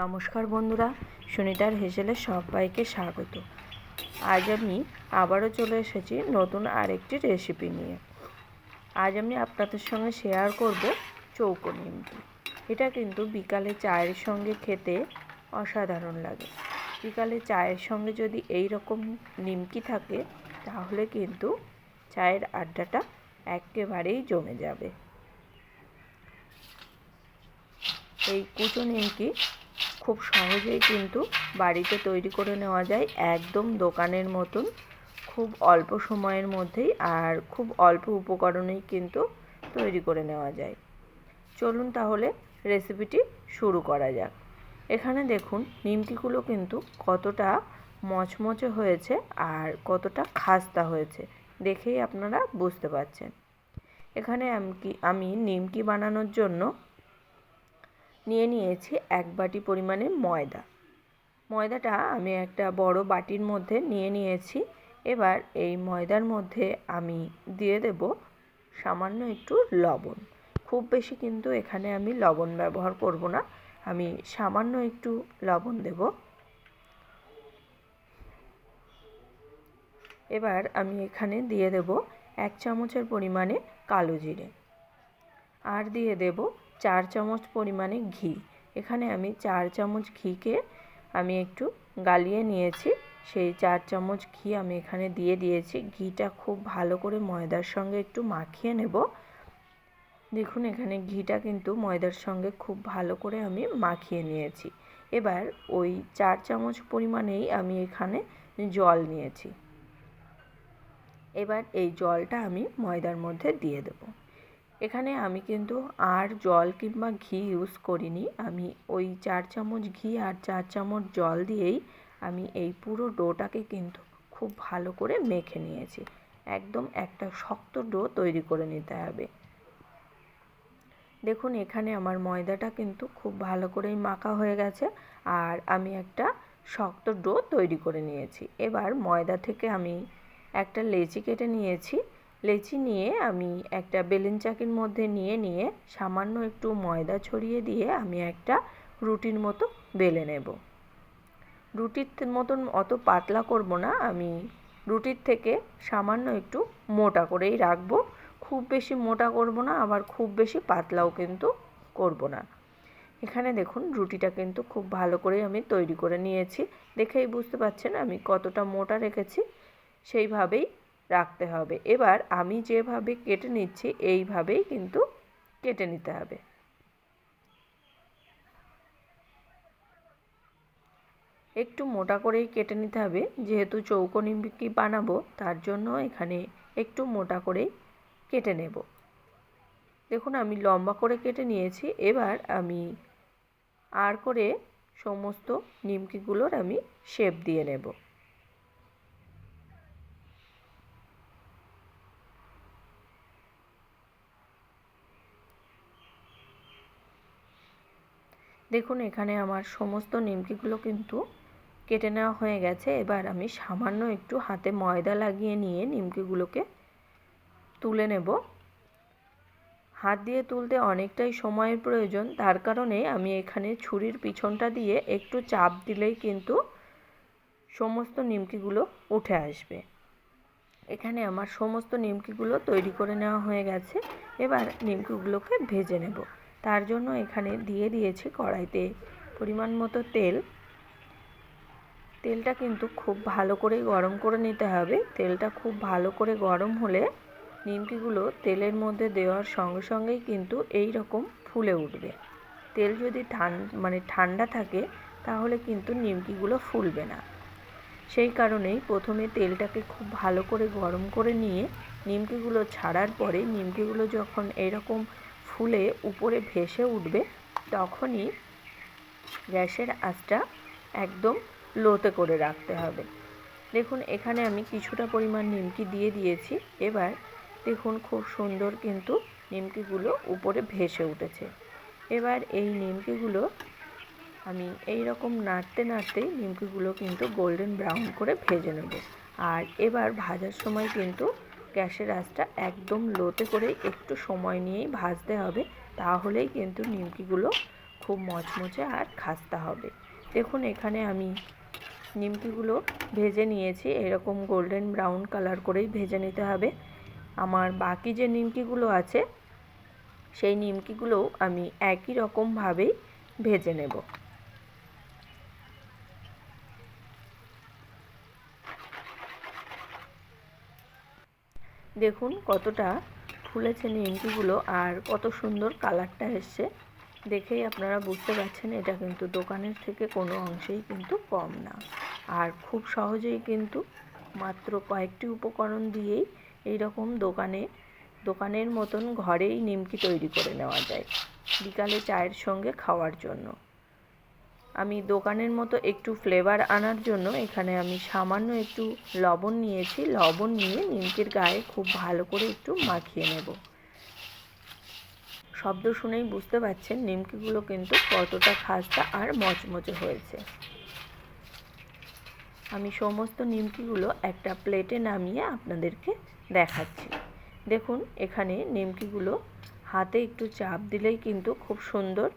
নমস্কার বন্ধুরা, সুনিতার হেসেলে সবাইকে স্বাগত। আজ আমি আবারও চলে এসেছি নতুন আরেকটি রেসিপি নিয়ে। আজ আমি আপনাদের সঙ্গে শেয়ার করব চৌকো নিমকি। এটা কিন্তু বিকালে চায়ের সঙ্গে খেতে অসাধারণ লাগে। বিকালে চায়ের সঙ্গে যদি এই রকম নিমকি থাকে, তাহলে কিন্তু চায়ের আড্ডাটা একেবারেই জমে যাবে। এই কুচো নিমকি খুব সহজেই কিন্তু বাড়িতে তৈরি করে নেওয়া যায় একদম দোকানের মতন, খুব অল্প সময়ের মধ্যেই আর খুব অল্প উপকরণেই কিন্তু তৈরি করে নেওয়া যায়। চলুন তাহলে রেসিপিটি শুরু করা যাক। এখানে দেখুন নিমকিগুলো কিন্তু কতটা মচমচে হয়েছে আর কতটা খাস্তা হয়েছে, দেখেই আপনারা বুঝতে পারছেন। এখানে আমি আমি নিমকি বানানোর জন্য নিয়ে নিয়েছি এক বাটি পরিমাণে ময়দা। ময়দাটা আমি একটা বড় বাটির মধ্যে নিয়ে নিয়েছি। এবার এই ময়দার মধ্যে আমি দিয়ে দেব সামান্য একটু লবণ। খুব বেশি কিন্তু এখানে আমি লবণ ব্যবহার করব না, আমি সামান্য একটু লবণ দেব। এবার আমি এখানে দিয়ে দেব এক চামচের পরিমাণে কালো জিরে। আর দিয়ে দেব চার চামচ পরিমাণে ঘি। এখানে আমি চার চামচ ঘিকে আমি একটু গালিয়ে নিয়েছি। সেই চার চামচ ঘি আমি এখানে দিয়ে দিয়েছি। ঘিটা খুব ভালো করে ময়দার সঙ্গে একটু মাখিয়ে নেব। দেখুন, এখানে ঘিটা কিন্তু ময়দার সঙ্গে খুব ভালো করে আমি মাখিয়ে নিয়েছি। এবার ওই চার চামচ পরিমাণেই আমি এখানে জল নিয়েছি। এবার এই জলটা আমি ময়দার মধ্যে দিয়ে দেবো। এখানে আমি কিন্তু আর জল কিংবা ঘি ইউজ করিনি। আমি ওই চার চামচ ঘি আর চার চামচ জল দিয়েই আমি এই পুরো ডোটাকে কিন্তু খুব ভালো করে মেখে নিয়েছি। একদম একটা শক্ত ডো তৈরি করে নিতে হবে। দেখুন, এখানে আমার ময়দাটা কিন্তু খুব ভালো করেই মাখা হয়ে গেছে আর আমি একটা শক্ত ডো তৈরি করে নিয়েছি। এবার ময়দা থেকে আমি একটা লেচি কেটে নিয়েছি। লেচি নিয়ে আমি একটা বেলুন চাকির মধ্যে নিয়ে নিয়ে সামান্য একটু ময়দা ছড়িয়ে দিয়ে আমি একটা রুটির মতো বেলে নেব। রুটির মতন অত পাতলা করব না, আমি রুটির থেকে সামান্য একটু মোটা করেই রাখব। খুব বেশি মোটা করব না, আবার খুব বেশি পাতলাও কিন্তু করব না। এখানে দেখুন, রুটিটা কিন্তু খুব ভালো করেই আমি তৈরি করে নিয়েছি। দেখেই বুঝতে পারছেন আমি কতটা মোটা রেখেছি। সেইভাবেই রাখতে হবে। এবার আমি যেভাবে কেটে নিচ্ছি, এইভাবেই কিন্তু কেটে নিতে হবে। একটু মোটা করেই কেটে নিতে হবে। যেহেতু চৌকো নিমকি বানাবো, তার জন্য এখানে একটু মোটা করেই কেটে নেব। দেখুন, আমি লম্বা করে কেটে নিয়েছি। এবার আমি আর করে সমস্ত নিমকিগুলোর আমি শেপ দিয়ে নেব। দেখুন, এখানে আমার সমস্ত নিমকিগুলো কিন্তু কেটে নেওয়া হয়ে গেছে। এবার আমি সামান্য একটু হাতে ময়দা লাগিয়ে নিয়ে নিমকিগুলোকে তুলে নেব। হাত দিয়ে তুলতে অনেকটাই সময়ের প্রয়োজন। তার কারণে আমি এখানে ছুরির পিছনটা দিয়ে একটু চাপ দিলেই কিন্তু সমস্ত নিমকিগুলো উঠে আসবে। এখানে আমার সমস্ত নিমকিগুলো তৈরি করে নেওয়া হয়ে গেছে। এবার নিমকিগুলোকে ভেজে নেব। তার জন্য এখানে দিয়ে দিয়েছি কড়াইতে পরিমাণ মতো তেল। তেলটা কিন্তু খুব ভালো করে গরম করে নিতে হবে। তেলটা খুব ভালো করে গরম হলে নিমকিগুলো তেলের মধ্যে দেওয়ার সঙ্গে সঙ্গেই কিন্তু এই রকম ফুলে উঠবে। তেল যদি মানে ঠান্ডা থাকে তাহলে কিন্তু নিমকিগুলো ফুলবে না। সেই কারণেই প্রথমে তেলটাকে খুব ভালো করে গরম করে নিয়ে নিমকিগুলো ছাড়ার পরে নিমকিগুলো যখন এরকম ফুলে উপরে ভেসে উঠবে, তখনই গ্যাসের আঁচটা একদম লোতে করে রাখতে হবে। দেখুন, এখানে আমি কিছুটা পরিমাণ নিমকি দিয়ে দিয়েছি। এবার দেখুন, খুব সুন্দর কিন্তু নিমকিগুলো উপরে ভেসে উঠেছে। এবার এই নিমকিগুলো, আমি এই রকম নাড়তে নাড়তেই নিমকিগুলো কিন্তু গোল্ডেন ব্রাউন করে ভেজে নেব। আর এবার ভাজার সময় কিন্তু গ্যাসের আঁচটা একদম লোতে করে একটু সময় নিয়েই ভাজতে হবে, তাহলেই কিন্তু নিমকিগুলো খুব মচমচে আর খাস্তা হবে। দেখুন, এখানে আমি নিমকিগুলো ভেজে নিয়েছি, এরকম গোল্ডেন ব্রাউন কালার করেই ভেজে নিতে হবে। আমার বাকি যে নিমকিগুলো আছে, সেই নিমকিগুলোও আমি একই রকমভাবেই ভেজে নেব। দেখুন কতটা ফুলেছে নিমকিগুলো আর কত সুন্দর কালারটা এসছে। দেখেই আপনারা বুঝতে পারছেন এটা কিন্তু দোকানের থেকে কোনো অংশেই কিন্তু কম না। আর খুব সহজেই কিন্তু মাত্র কয়েকটি উপকরণ দিয়েই এই রকম দোকানে, দোকানের মতন ঘরেই নিমকি তৈরি করে নেওয়া যায়। বিকালে চায়ের সঙ্গে খাওয়ার জন্য। আমি দোকানের মতো একটু ফ্লেভার আনার জন্য এখানে আমি সামান্য একটু লবণ নিয়েছি। লবণ নিয়ে নিমকির গায়ে খুব ভালো করে একটু মাখিয়ে নেব। শব্দ শুনেই বুঝতে পারছেন নিমকিগুলো কিন্তু কতটা খাস্তা আর মচমচে হয়েছে। আমি সমস্ত নিমকিগুলো একটা প্লেটে নামিয়ে আপনাদেরকে দেখাচ্ছি। দেখুন, এখানে নিমকিগুলো হাতে একটু চাপ দিলেই কিন্তু খুব সুন্দর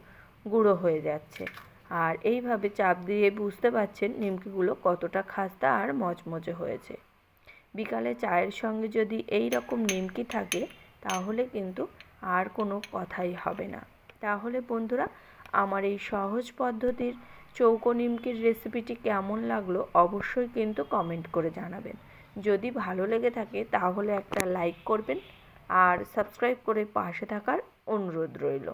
গুঁড়ো হয়ে যাচ্ছে। আর এইভাবে চাপ দিয়ে বুঝতে পারছেন নিমকিগুলো কতটা খাস্তা আর মচমচে হয়েছে। বিকালে চায়ের সঙ্গে যদি এই রকম নিমকি থাকে, তাহলে কিন্তু আর কোনো কথাই হবে না। তাহলে বন্ধুরা, আমার এই সহজ পদ্ধতির চৌকো নিমকির রেসিপিটি কেমন লাগল অবশ্যই কিন্তু কমেন্ট করে জানাবেন। যদি ভালো লেগে থাকে, তাহলে একটা লাইক করবেন আর সাবস্ক্রাইব করে পাশে থাকার অনুরোধ রইল।